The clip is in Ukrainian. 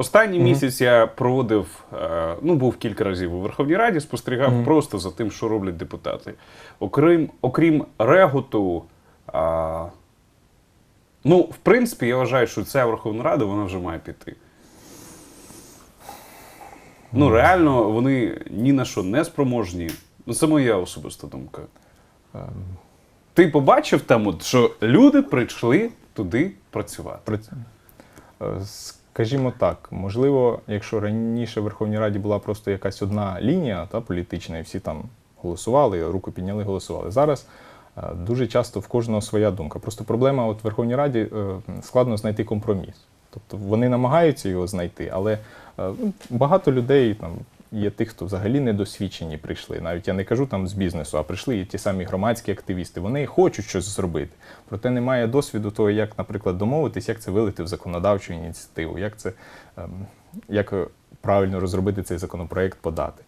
Останній місяць я проводив, е, ну був кілька разів у Верховній Раді, спостерігав просто за тим, що роблять депутати. Окрім, окрім реготу, а, ну, в принципі, я вважаю, що ця Верховна Рада вона вже має піти. Ну, реально, вони ні на що не спроможні. Ну, це моя особиста думка. Ти побачив там, от, що люди прийшли туди працювати. Е, Скажімо так, можливо, якщо раніше в Верховній Раді була просто якась одна лінія та, політична, і всі там голосували, руку підняли, голосували. Зараз е, дуже часто в кожного своя думка. Просто проблема от в Верховній Раді е, складно знайти компроміс. Тобто вони намагаються його знайти, але е, багато людей там. Є тих, хто взагалі недосвідчені прийшли. Навіть я не кажу там з бізнесу, а прийшли і ті самі громадські активісти. Вони хочуть щось зробити. Проте немає досвіду того, як, наприклад, домовитись, як це вилити в законодавчу ініціативу, як це ем, як е, правильно розробити цей законопроект, подати.